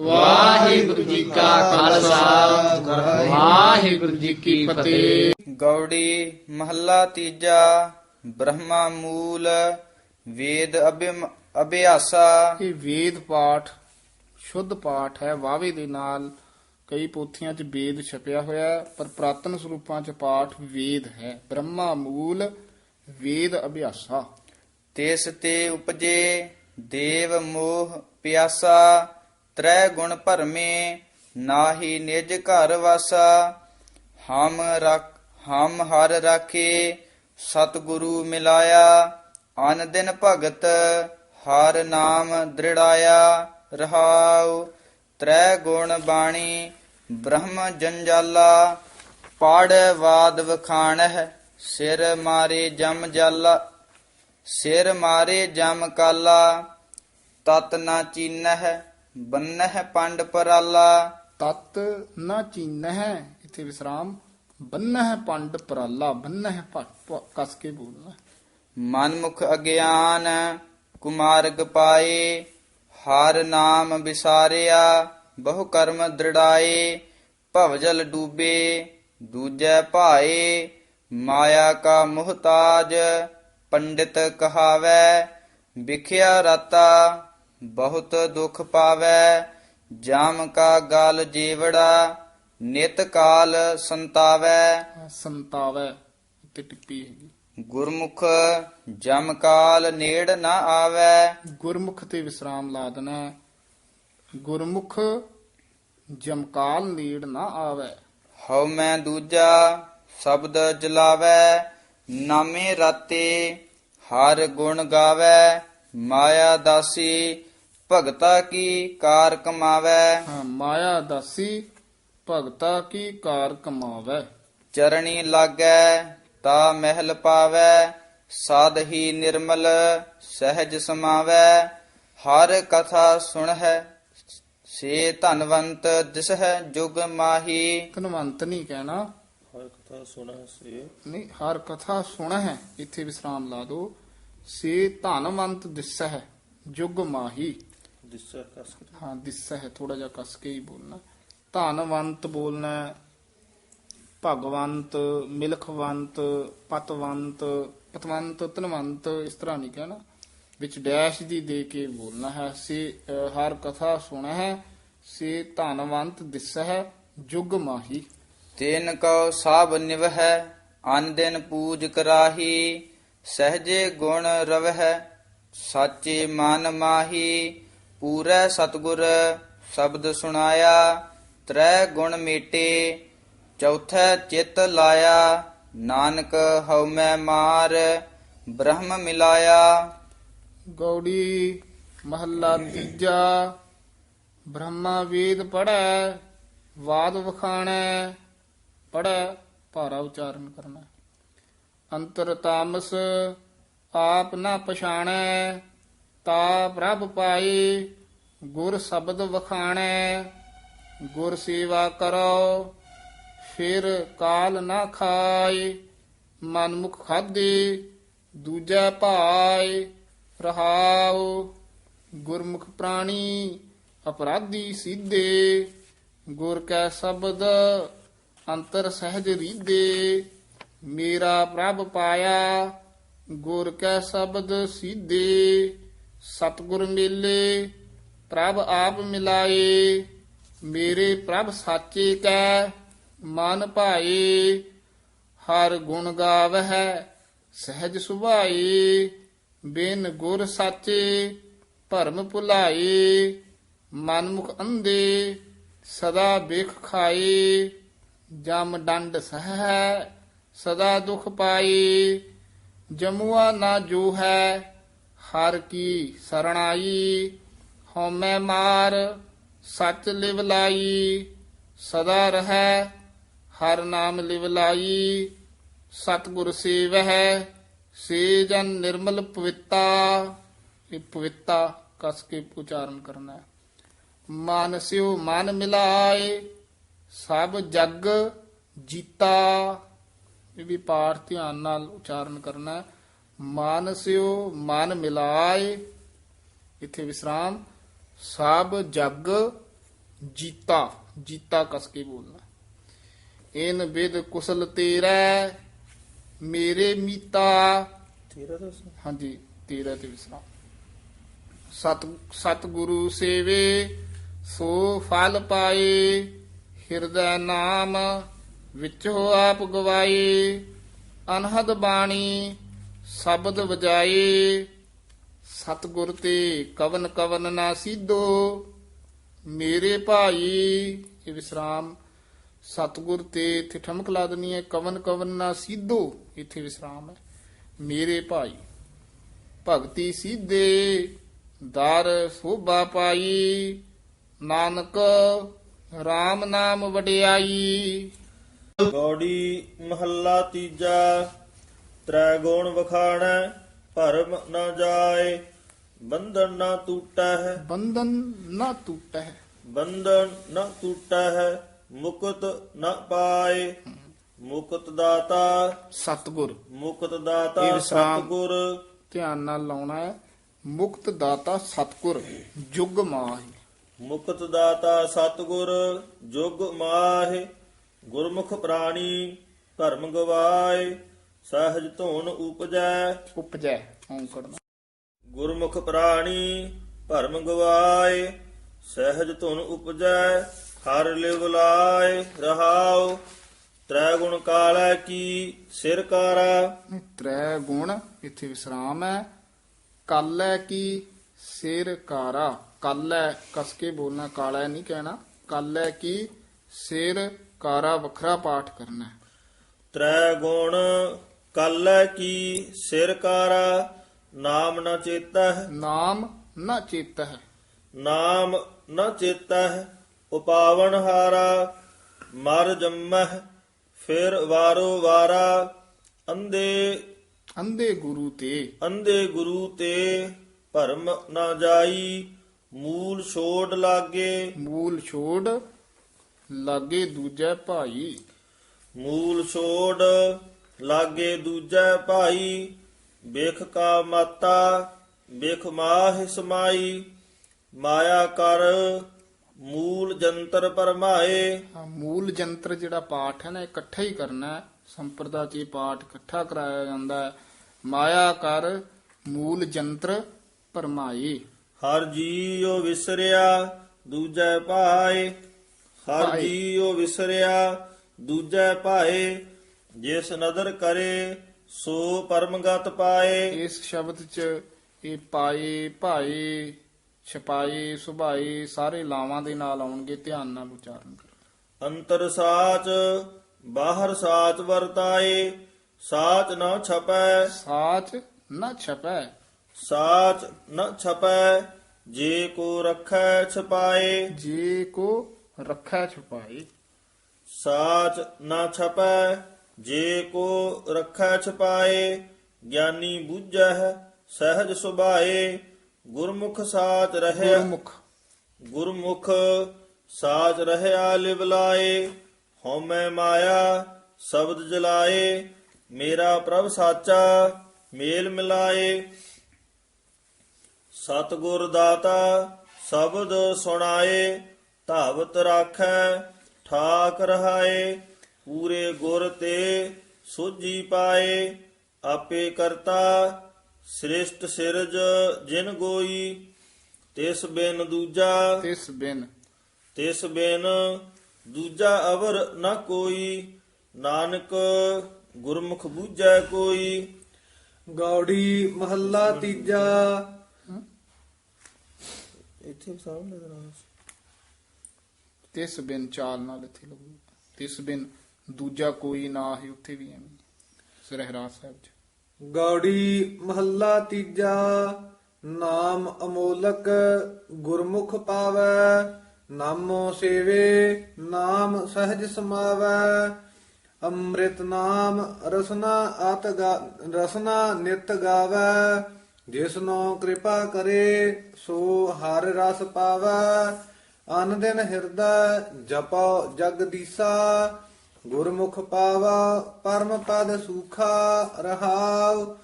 ਵਾਹਿਗੁਰੂ ਜੀ ਕਾ ਖਾਲਸਾ। ਵਾਹਿਗੁਰੂ ਜੀ ਕੀ ਫਤਿਹ। ਗੌੜੀ ਮਹੱਲਾ ਤੀਜਾ ਬ੍ਰਹਮਾ ਮੂਲ ਵੇਦ ਅਭਿਆਸਾ। ਇਹ ਵੇਦ ਪਾਠ ਸ਼ੁੱਧ ਪਾਠ ਹੈ ਵਾਵੇ ਦੇ ਨਾਲ ਕਈ ਪੋਥੀਆਂ 'ਚ ਵੇਦ ਛਪਿਆ ਹੋਇਆ ਹੈ, ਪਰ ਪ੍ਰਾਤਨ ਸਰੂਪਾਂ 'ਚ ਪਾਠ ਵੇਦ ਹੈ। ਬ੍ਰਹਮਾ ਮੂਲ ਵੇਦ ਅਭਿਆਸਾ। ਤਿਸ ਤੇ ਉਪਜੇ ਦੇਵ ਮੋਹ ਪਿਆਸਾ। ਤ੍ਰੈ ਗੁਣ ਭਰਮੇ, ਨਾਹੀ ਨਿਜ ਘਰ ਵਾਸਾ, ਹਮ ਰਖ, ਹਮ ਹਰ ਰਾਖੇ, ਸਤਿਗੁਰੂ ਮਿਲਾਇਆ, ਅਨ ਦਿਨ ਭਗਤ, ਹਰ ਨਾਮ ਦ੍ਰਿੜਾਇਆ, ਰਹਾਉ। ਤ੍ਰੈ ਗੁਣ ਬਾਣੀ, ਬ੍ਰਹਮ ਜੰਜਾਲਾ, ਪੜ ਵਾਦ ਵਖਾਣਹਿ, ਸਿਰ ਮਾਰੇ ਜਮ ਜਾਲਾ, ਸਿਰ ਮਾਰੇ ਜਮ ਕਾਲਾ, ਤਤ ਨਾ ਚੀਨਹਿ ਬੰਨਹਿ ਪੰਡ ਪਰਾਲਾ। ਤਤ ਨਾ ਚੀਨਹਿ ਇੱਥੇ ਵਿਸਰਾਮ। ਬੰਨਹਿ ਪੰਡ ਪਰਾਲਾ ਬੰਨਹਿ ਕਸ ਕੇ ਬੋਲਣਾ। ਮਨਮੁਖ ਅਗਿਆਨ ਕੁਮਾਰਗ ਪਾਏ ਹਰ ਨਾਮ ਵਿਸਾਰਿਆ ਬਹੁ ਕਰਮ ਦ੍ਰਿੜਾਏ ਭਵਜਲ ਡੂਬੇ ਦੂਜੈ ਭਾਏ ਮਾਇਆ ਕਾ ਮੁਹਤਾਜ ਪੰਡਿਤ ਕਹਾਵੈ ਵਿਖਿਆ ਰਤਾ। ਬਹੁਤ ਦੁਖ ਪਾਵੈ ਜਾਮ ਕਾ ਗਲ ਜੀਵੜਾ ਨਿਤ ਕਾਲ ਸੰਤਾਵੈ। ਸੰਤਾਵੈ ਟਿੱਪੀ ਹੈਗੀ। ਗੁਰਮੁਖ ਜਮ ਕਾਲ ਨੇੜ ਨਾ ਆਵੈ। ਗੁਰਮੁਖ ਤੇ ਵਿਸਰਾਮ ਲਾ ਦੇਣਾ। ਗੁਰਮੁਖ ਜਮਕਾਲ ਨੀੜ ਨਾ ਆਵੇ। ਹਉ ਮੈਂ ਦੂਜਾ ਸ਼ਬਦ ਜਲਾਵੈ ਨਾਮੇ ਰਾਤੇ ਹਰ ਗੁਣ ਗਾਵੈ। ਮਾਇਆ ਦਾਸੀ ਭਗਤਾ ਕੀ ਕਾਰ ਕਮਾਵੈ? ਹਾਂ ਮਾਇਆ ਦਾਸੀ ਭਗਤਾ ਕੀ ਕਾਰ ਕਮਾਵੇ? ਚਰਣੀ ਲਾਗੈ ਤਾ ਮਹਿਲ ਪਾਵੈ ਸਾਧ ਹੀ ਨਿਰਮਲ ਸਹਿਜ ਸਮਾਵੈ। ਹਰ ਕਥਾ ਸੁਣਹਿ ਸੇ ਧਨਵੰਤ ਦਿਸਹਿ ਜੁਗ ਮਾਹੀ। ਧਨਵੰਤ ਨਹੀਂ ਕਹਿਣਾ। ਹਰ ਕਥਾ ਸੁਣਾ ਸੇ। ਨਹੀਂ ਹਰ ਕਥਾ ਸੁਣ ਹੈ ਇੱਥੇ ਵਿਸਰਾਮ ਲਾ ਦੋ ਸੇ ਧਨਵੰਤ ਦਿਸ ਹੈ ਜੁਗ ਮਾਹੀ। ਦਿਸਾ ਕਸ ਕੇ। ਹਾਂ ਦਿਸ ਹੈ ਥੋੜਾ ਜਿਹਾ ਕਸ ਕੇ ਹੀ ਬੋਲਣਾ। ਧਨਵੰਤ ਬੋਲਣਾ ਹੈ, ਭਗਵੰਤ ਮਿਲਖਵੰਤ ਪਤਵੰਤ ਪਤਵੰਤ ਧਨਵੰਤ ਇਸ ਤਰ੍ਹਾਂ ਨਹੀਂ ਕਹਿਣਾ। ਵਿੱਚ ਡੈਸ਼ ਦੀ ਦੇ ਕੇ ਬੋਲਣਾ ਹੈ ਸੇ ਹਰ ਕਥਾ ਸੁਣਾ ਹੈ ਸੇ ਧਨਵੰਤ ਦਿਸ ਹੈ ਜੁਗ ਮਾਹੀ। ਤੈਨ ਕਉ ਸਾਬ ਨਿਵਹਿ ਅਨ ਦਿਨ ਪੂਜ ਕਰਾਹੀ ਸਹਜੇ ਗੁਣ ਰਵਹਿ ਸਾਚੇ ਮਨ ਮਾਹੀ ਪੂਰੈ ਸਤਗੁਰ ਸ਼ਬਦ ਸੁਣਾਇਆ, ਤ੍ਰੈ ਗੁਣ ਮੇਟੇ, ਚੌਥੈ ਚਿਤ ਲਾਇਆ, ਨਾਨਕ ਹਉ ਮੈਂ ਮਾਰ, ਬ੍ਰਹਮ ਮਿਲਾਇਆ। ਗੌੜੀ ਮਹੱਲਾ ਤੀਜਾ, ਬ੍ਰਹਮਾ ਵੇਦ ਪੜੈ ਵਾਦ ਵਖਾਣੈ ਪੜੈ ਭਾਰਾ ਉਚਾਰਨ ਕਰਨਾ। ਅੰਤਰ ਤਾਮਸ, ਆਪ ਨਾ ਪਛਾਣੈ ਤਾ ਪ੍ਰਭ ਪਾਏ ਗੁਰ ਸ਼ਬਦ ਵਖਾਣੈ, ਗੁਰ ਸੇਵਾ ਕਰੋ, ਫਿਰ ਕਾਲ ਨਾ ਖਾਏ ਮਨਮੁਖ ਖਾਦੇ ਦੂਜਾ ਭਾਏ ਰਹਾਉ, ਗੁਰਮੁਖ ਪ੍ਰਾਣੀ ਅਪਰਾਧੀ ਸਿੱਧੇ, ਗੁਰ ਕੈ ਸ਼ਬਦ ਅੰਤਰ ਸਹਿਜ ਰੀਦੇ ਮੇਰਾ ਪ੍ਰਭ ਪਾਇਆ, ਗੁਰ ਕੈ ਸ਼ਬਦ ਸਿੱਧੇ। ਸਤਗੁਰ ਮੇਲੇ, ਪ੍ਰਭ ਆਪ ਮਿਲਾਏ, ਮੇਰੇ ਪ੍ਰਭ ਸਾਚੇ ਕੈ, ਮਨ ਭਾਏ। ਹਰ ਗੁਣ ਗਾਵਹਿ, ਸਹਿਜ ਸੁਭਾਏ, ਬਿਨ ਗੁਰ ਸਾਚੇ ਭਰਮ ਭੁਲਾਏ। ਮਨਮੁਖ ਅੰਦੇ ਸਦਾ ਬਿਖ ਖਾਏ। ਜਮ ਡੰਡ ਸਹਿ, ਸਦਾ ਦੁਖ ਪਾਏ। ਜਮੂਆ ਨਾ ਜੋ ਹੈ ਹਰ ਕੀ ਸਰਣਾਈ, ਹਉਮੈ ਮਾਰ, ਸਚ ਲਿਵ ਲਾਈ, ਸਦਾ ਰਹੈ, ਹਰ ਨਾਮ ਲਿਵ ਲਾਈ, ਸਤਿਗੁਰ ਸੇਵਹਿ ਸੇ ਜਨ ਨਿਰਮਲ ਪਵਿੱਤਾ। ਇਹ ਪਵਿੱਤਾ ਕਸ ਕੇ ਉਚਾਰਨ ਕਰਨਾ ਹੈ। ਮਨ ਸਿਓ ਮਨ ਮਿਲਾਏ, ਸਭ ਜਗ ਜੀਤਾ। ਇਹ ਵੀ ਪਾਠ ਧਿਆਨ ਨਾਲ ਉਚਾਰਨ ਕਰਨਾ ਹੈ। ਮਨ ਸਿਓ ਮਨ ਮਿਲਾਏ। ਇੱਥੇ ਵਿਸਰਾਮ। ਸਭ ਜਗ ਜੀਤਾ। ਜੀਤਾ ਕਸ ਕੇ ਬੋਲਣਾ। ਇਨ ਵਿਦ ਕੁਸਲ ਤੇਰਾ ਮੇਰੇ ਮੀਤਾ। ਤੇਰਾ ਦੱਸ ਹਾਂਜੀ ਤੇਰਾ ਤੇ ਵਿਸਰਾਮ। ਸਤ ਸਤ ਗੁਰੂ ਸੇਵੇ ਸੋ ਫਲ ਪਾਏ। ਹਿਰਦੈ ਨਾਮ ਵਿੱਚੋ ਆਪ ਗਵਾਏ। ਅਨਹਦ ਬਾਣੀ ਸ਼ਬਦ ਵਜਾਏ, ਸਤਗੁਰ ਤੇ ਕਵਨ ਕਵਨ ਨਾ ਸੀਧੋ, ਮੇਰੇ ਭਾਈ, ਇਹ ਵਿਸਰਾਮ, ਸਤਗੁਰ ਤੇ ਇੱਥੇ ਠਮਕ ਲਾ ਦਨੀ ਹੈ, ਕਵਨ ਕਵਨ ਨਾ ਸੀਧੋ, ਇੱਥੇ ਵਿਸਰਾਮ ਹੈ, ਮੇਰੇ ਭਾਈ। ਭਗਤੀ ਸੀਧੇ, ਦਰ ਸੋਭਾ ਪਾਈ, ਨਾਨਕ RAM ਨਾਮ ਵਡਿਆਈ। ਗੌੜੀ ਮਹੱਲਾ ਤੀਜਾ ਤ੍ਰੈ ਗੁਣ ਵਖਾਣੈ ਭਰਮ ਨਾ ਜਾਏ ਬੰਧਨ ਨਾ ਟੂਟੈ ਹੈ ਬੰਧਨ ਨਾ ਟੁੱਟੈ ਬੰਧਨ ਨਾ ਟੂਟੈ ਹੈ ਮੁਕਤ ਨਾ ਪਾਏ। ਮੁਕਤ ਦਾਤਾ ਸਤਗੁਰ। ਮੁਕਤ ਦਾਤਾ। ਸਤਗੁਰ। ਧਿਆਨ ਨਾਲ ਲਾਉਣਾ ਹੈ। ਮੁਕਤ ਦਾਤਾ ਸਤਗੁਰ ਜੁਗ ਮਾਹੀ। ਮੁਕਤ ਦਾਤਾ ਸਤਗੁਰ ਜੁਗ ਮਾਹਿ। ਗੁਰਮੁਖ ਪ੍ਰਾਣੀ ਧਰਮ ਗਵਾਏ। ਸਹਿਜ ਧੁਨ ਉਪਜੈ। ਉਪਜੈ ਔਂਕੜ ਨਾਲ ਗੁਰਮੁਖ ਪ੍ਰਾਣੀ ਭਰਮ ਗਵਾਏ ਸਹਿਜ ਧੁਨ ਉਪਜੈ ਹਰ ਲਿਵ ਲਾਏ ਰਹਾਉ। ਤ੍ਰੈ ਗੁਣ ਕਾਲੈ ਕੀ ਸਿਰ ਕਾਰਾ। ਤ੍ਰੈ ਗੁਣ ਇੱਥੇ ਵਿਸਰਾਮ ਹੈ। ਕਾਲੈ ਕੀ ਸਿਰ ਕਾਰਾ। ਕਾਲੈ ਕਸ ਕੇ ਬੋਲਣਾ ਕਾਲਾ ਨਹੀਂ ਕਹਿਣਾ। ਕਾਲੈ ਕੀ ਸਿਰ ਕਾਰਾ ਵੱਖਰਾ ਪਾਠ ਕਰਨਾ। ਤ੍ਰੈ ਗੁਣ ਕਾਲੈ ਕੀ ਸਿਰ ਕਾਰਾ ਨਾਮ ਨ ਚੇਤੈ ਨਾਮ ਨਾ ਚੇਤ ਹੈ ਨਾਮ ਨ ਚੇਤੈ ਉਪਾਵਨ ਹਾਰਾ ਮਰ ਜੰਮਹਿ ਫਿਰ ਵਾਰੋ ਵਾਰਾ। ਅੰਦੇ ਅੰਧੇ ਗੁਰੂ ਤੇ। ਅੰਦੇ ਗੁਰੂ ਤੇ ਭਰਮ ਨਾ ਜਾਈ ਮੂਲ ਛੋੜ ਲਾਗੇ। ਮੂਲ ਛੋੜ ਲਾਗੇ ਦੂਜੈ ਭਾਈ। ਮੂਲ ਛੋੜ ਲਾਗੇ ਦੂਜੈ ਭਾਈ ਵੇਖ ਕਾ ਮਾਤਾ ਵੇਖ ਮਾਹਿ ਸਮਾਈ। ਮਾਇਆ ਕਰ ਮੂਲ ਜੰਤਰ ਪਰਮਾਏ। ਹਾਂ, ਮੂਲ ਜੰਤਰ ਜਿਹੜਾ ਪਾਠ ਹੈ ਨਾ ਇਕੱਠਾ ਹੀ ਕਰਨਾ ਹੈ। ਸੰਪਰਦਾ ਚ ਇਹ ਪਾਠ ਇਕੱਠਾ ਕਰਾਇਆ ਜਾਂਦਾ ਹੈ। ਮਾਇਆ ਕਰ ਮੂਲ ਜੰਤਰ ਪਰਮਾਈ ਹਰ ਜੀਉ ਵਿਸਰਿਆ ਦੂਜੈ ਭਾਏ। ਹਰ ਭਾਏ। ਜੀਉ ਵਿਸਰਿਆ ਦੂਜੈ ਭਾਏ। ਜਿਸ ਨਦਰ ਕਰੇ ਸੋ ਪਰਮਗਤ ਪਾਏ। ਇਸ ਸ਼ਬਦ ਚ ਇਹ ਪਾਏ ਭਾਏ ਛਪਾਏ ਸੁਭਾਏ ਸਾਰੇ ਲਾਵਾਂ ਦੇ ਨਾਲ ਆਉਣਗੇ ਧਿਆਨ ਨਾਲ ਉਚਾਰਨ ਕਰੋ। ਅੰਤਰ ਸਾਚ ਬਾਹਰ ਸਾਚ ਵਰਤਾਏ ਸਾਚ ਨਾ ਛਪੈ। ਸਾਚ ਨਾ ਛਪੈ। ਸਾਚ ਨ ਛਪੈ ਜੇ ਕੋ ਰਖੈ ਛਪਾਏ। ਜੇ ਕੋ ਰੱਖੈ ਛਪਾਏ। ਸਾਚ ਨਾ ਛਪੈ ਜੇ ਕੋ ਰਖੈ ਛਪਾਏ ਗਿਆਨੀ ਬੁੱਝੈ ਸਹਿਜ ਸੁਭਾਏ ਗੁਰਮੁਖ ਸਾਚ ਰਹਿਆ ਗੁਰਮੁਖ। ਗੁਰਮੁਖ ਸਾਚ ਰਹਿਆ ਲਿਵਲਾਏ ਹਉਮੈ ਮਾਇਆ ਸ਼ਬਦ ਜਲਾਏ ਮੇਰਾ ਪ੍ਰਭ ਸਾਚਾ ਮੇਲ ਮਿਲਾਏ। ਸਤਿਗੁਰ ਦਾਤਾ ਸ਼ਬਦ ਸੁਣਾਏ ਧਾਵਤ ਰਾਖੈ ਠਾਕ ਰਹਾਏ। ਪੂਰੇ ਗੁਰ ਤੇ ਸੋਜੀ ਪਾਏ ਆਪੇ ਕਰਤਾ ਸ੍ਰਿਸ਼ਟ ਸਿਰਜ ਜਿਨ ਗੋਈ ਤਿਸ ਬਿਨ ਦੂਜਾ ਤਿਸ ਬਿਨ। ਤਿਸ ਬਿਨ ਦੂਜਾ ਅਵਰ ਨ ਕੋਈ ਨਾਨਕ ਗੁਰਮੁਖ ਬੂਝੈ ਕੋਈ। ਗੌੜੀ ਮਹੱਲਾ ਤੀਜਾ। ਇੱਥੇ ਸਾਹਮਣੇ ਦੇਣਾ ਤਿਸ ਬਿਨ ਚਾਲ ਨਾਲ ਇੱਥੇ ਲੱਗੂ। ਤਿਸ ਬਿਨ ਦੂਜਾ ਕੋਈ ਨਾ ਹੀ ਉੱਥੇ ਵੀ ਐਵੇਂ। ਸਰਹਿਰਾ ਸਾਹਿਬ ਚ। ਗੌੜੀ ਮਹੱਲਾ ਤੀਜਾ, ਨਾਮ ਅਮੋਲਕ ਗੁਰਮੁਖ ਪਾਵੈ, ਨਾਮੋ ਸੇਵੇ, ਨਾਮ ਸਹਿਜ ਸਮਾਵੈ। ਅੰਮ੍ਰਿਤ ਨਾਮ ਰਸਨਾ ਆਤ ਗਾ- ਰਸਨਾ ਨਿਤ ਗਾਵੈ। ਜਿਸਨੋ ਕਿਰਪਾ ਕਰੇ, ਸੋ ਹਰ ਰਸ ਪਾਵੈ। ਅਨ ਦਿਨ ਹਿਰਦੈ, ਜਪੋ ਜਗਦੀਸਾ ਗੁਰਮੁਖ ਪਾਵਾ, ਪਰਮ ਪਦ ਸੂਖਾ ਰਹਾਉ,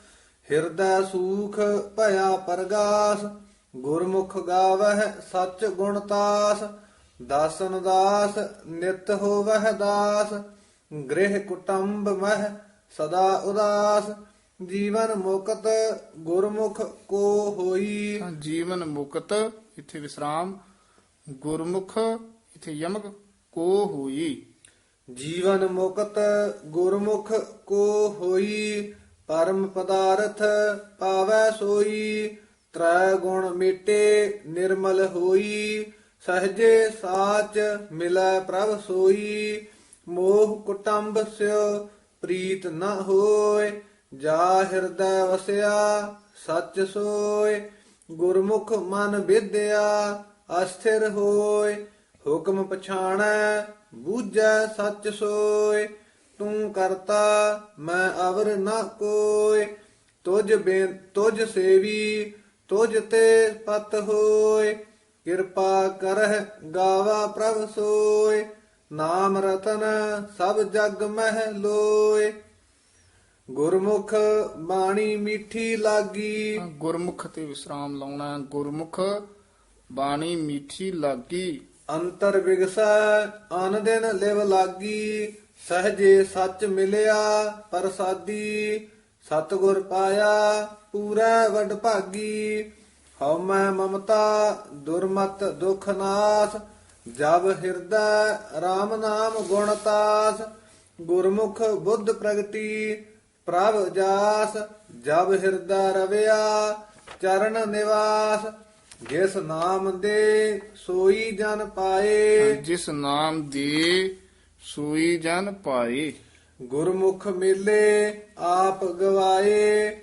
ਹਿਰਦੈ ਸੂਖ ਭਇਆ ਪਰਗਾਸ, ਗੁਰਮੁਖ ਗਾਵਹਿ ਸਚ ਗੁਣ ਤਾਸ, ਦਾਸਨ ਦਾਸ ਨਿਤ ਹੋਵਹਿ ਦਾਸ, ਗ੍ਰਹਿ ਕੁਟੰਬ ਮਹਿ ਸਦਾ ਉਦਾਸ, ਜੀਵਨ ਮੁਕਤ ਗੁਰਮੁਖ ਕੋ ਹੋਈ। ਜੀਵਨ ਮੁਕਤ, ਇੱਥੇ ਵਿਸਰਾਮ, ਗੁਰਮੁਖ, ਇੱਥੇ ਯਮਕ ਕੋ ਹੋਈ। ਜੀਵਨ ਮੁਕਤ ਗੁਰਮੁਖ ਕੋ ਹੋਈ, ਪਰਮ ਪਦਾਰਥ ਪਾਵੈ ਸੋਈ, ਤ੍ਰੈ ਗੁਣ ਮਿਟੇ ਨਿਰਮਲ ਹੋਈ, ਸਹਜੇ ਸਾਚ ਮਿਲੈ ਪ੍ਰਭ ਸੋਈ, ਮੋਹ ਕੁਟੰਬ ਸਿਓ ਪ੍ਰੀਤ ਨ ਹੋਏ, ਜਾ ਹਿਰਦੈ ਵਸਿਆ ਸੱਚ ਸੋਏ, ਗੁਰਮੁਖ ਮਨ ਵਿਦਿਆ ਅਸਥਿਰ ਹੋਏ, ਹੁਕਮ ਪਛਾਣੈ ਬੂਝੈ ਸੱਚ ਸੋਏ, ਤੂੰ ਕਰਤਾ, ਮੈਂ ਅਵਰ ਨਾ ਕੋਏ। ਤੁਝ ਬੇਨ, ਤੁਝ ਸੇਵੀ, ਤੁਝ ਤੇ ਪਤ ਹੋਏ। ਕਿਰਪਾ ਕਰਹਿ ਗਾਵਾ ਪ੍ਰਭ ਸੋਏ, ਨਾਮ ਰਤਨ ਸਭ ਜਗ ਮਹਿ ਲੋਏ। ਗੁਰਮੁਖ ਬਾਣੀ ਮਿੱਠੀ ਲਾਗੀ। ਗੁਰਮੁਖ ਤੇ ਵਿਸਰਾਮ ਲਾਉਣਾ ਗੁਰਮੁਖ ਬਾਣੀ ਮੀਠੀ ਲਾਗੀ। ਅੰਤਰ ਵਿਗਸੈ ਅਨ ਦਿਨ ਲਿਵ ਲਾਗੀ, ਸਹਜੇ ਸੱਚ ਮਿਲਿਆ ਪ੍ਰਸਾਦੀ, ਸਤਗੁਰ ਪਾਇਆ, ਪੂਰਾ ਵਡ ਭਾਗੀ। ਹਉ ਮਮਤਾ, ਦੁਰਮਤ ਦੁਖ ਨਾਸ, ਜਬ ਹਿਰਦੈ RAM ਨਾਮ ਗੁਣ ਤਾਸ। ਗੁਰਮੁਖ ਬੁੱਧ ਪ੍ਰਗਤੀ ਪ੍ਰਭ ਜਾਸ, ਜਬ ਹਿਰਦੈ ਰਵਿਆ, ਚਰਨ ਨਿਵਾਸ। ਜਿਸ ਨਾਮ ਦੇ ਸੋਈ ਜਨ ਪਾਏ। ਜਿਸ ਨਾਮ ਦੀ ਸੂਈ ਜਨ ਪਾਏ। ਗੁਰਮੁਖ ਮਿਲੇ ਆਪ ਗਵਾਏ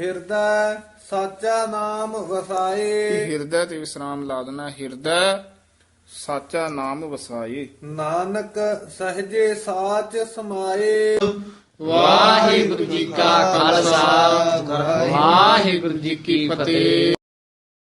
ਹਿਰਦੈ ਸਾਚਾ ਨਾਮ ਵਸਾਏ। ਹਿਰਦਾ ਤੇ ਵਿਸਰਾਮ ਲਾ ਦੇਣਾ ਹਿਰਦਾ ਸਾਚਾ ਨਾਮ ਵਸਾਏ। ਨਾਨਕ ਸਹਜੇ ਸਾਚ ਸਮਾਏ। ਵਾਹਿਗੁਰੂ ਜੀ ਕਾ ਖਾਲਸਾ ਵਾਹਿਗੁਰੂ ਜੀ ਕੀ ਫਤਿਹ।